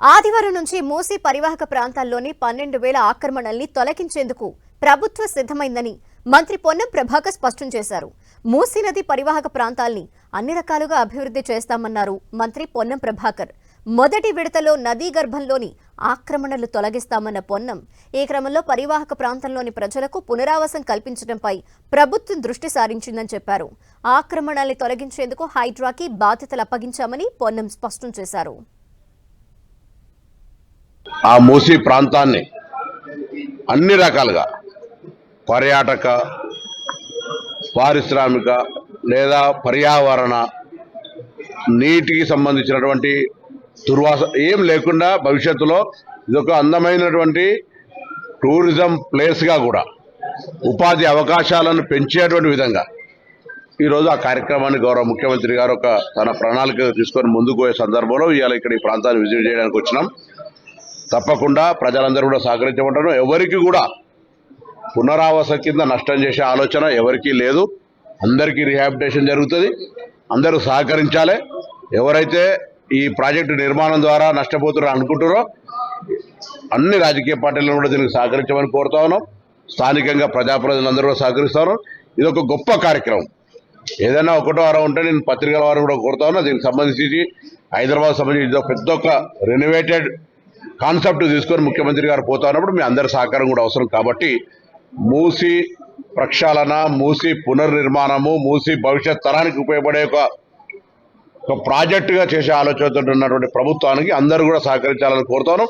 ఆదివారం నుంచి మూసీ పరివాహక ప్రాంతాల్లోని పన్నెండు వేల ఆక్రమణల్ని తొలగించేందుకు ప్రభుత్వ సిద్ధమైందని మంత్రి పొన్నం ప్రభాకర్ స్పష్టం చేశారు. మూసీ నది పరివాహక ప్రాంతాల్ని అన్ని రకాలుగా అభివృద్ధి చేస్తామన్నారు మంత్రి పొన్నం ప్రభాకర్. మొదటి విడతలో నదీ గర్భంలోని ఆక్రమణలు తొలగిస్తామన్న పొన్నం ఈ క్రమంలో పరివాహక ప్రాంతంలోని ప్రజలకు పునరావాసం కల్పించడంపై ప్రభుత్వం దృష్టి సారించిందని చెప్పారు. ఆక్రమణల్ని తొలగించేందుకు హైడ్రాకి బాధ్యతలు అప్పగించామని పొన్నం స్పష్టం చేశారు. ఆ మూసీ ప్రాంతాన్ని అన్ని రకాలుగా పర్యాటక పారిశ్రామిక లేదా పర్యావరణ నీటికి సంబంధించినటువంటి దుర్వాస ఏం లేకుండా భవిష్యత్తులో ఇదొక అందమైనటువంటి టూరిజం ప్లేస్గా కూడా ఉపాధి అవకాశాలను పెంచేటువంటి విధంగా ఈరోజు ఆ కార్యక్రమాన్ని గౌరవ ముఖ్యమంత్రి గారు ఒక తన ప్రణాళిక తీసుకొని ముందుకు పోయే సందర్భంలో ఇవాళ ఇక్కడ ఈ ప్రాంతాన్ని విజిట్ చేయడానికి వచ్చినాం. తప్పకుండా ప్రజలందరూ కూడా సహకరించమంటాను ఎవరికి కూడా పునరావాస కింద నష్టం చేసే ఆలోచన ఎవరికీ లేదు. అందరికీ రిహాబిటేషన్ జరుగుతుంది. అందరూ సహకరించాలి. ఎవరైతే ఈ ప్రాజెక్టు నిర్మాణం ద్వారా నష్టపోతున్నారో అనుకుంటారో అన్ని రాజకీయ పార్టీలను కూడా దీనికి సహకరించమని కోరుతా ఉన్నాం. స్థానికంగా ప్రజాప్రతినిధులందరూ కూడా సహకరిస్తాను ఇది ఒక గొప్ప కార్యక్రమం. ఏదైనా ఒకటో వారం ఉంటే నేను పత్రికల వారు కూడా కోరుతా ఉన్నా. దీనికి సంబంధించి హైదరాబాద్ సంబంధించి ఇది ఒక పెద్ద ఒక రెనోవేటెడ్ కాన్సెప్ట్ తీసుకొని ముఖ్యమంత్రి గారు పోతున్నప్పుడు మీ అందరి సహకారం కూడా అవసరం. కాబట్టి మూసి ప్రక్షాళన మూసి పునర్నిర్మాణము మూసి భవిష్యత్ తరానికి ఉపయోగపడే ఒక ఒక ప్రాజెక్టుగా చేసే ఆలోచనతో ఉన్నటువంటి ప్రభుత్వానికి అందరూ కూడా సహకరించాలని కోరుతాను.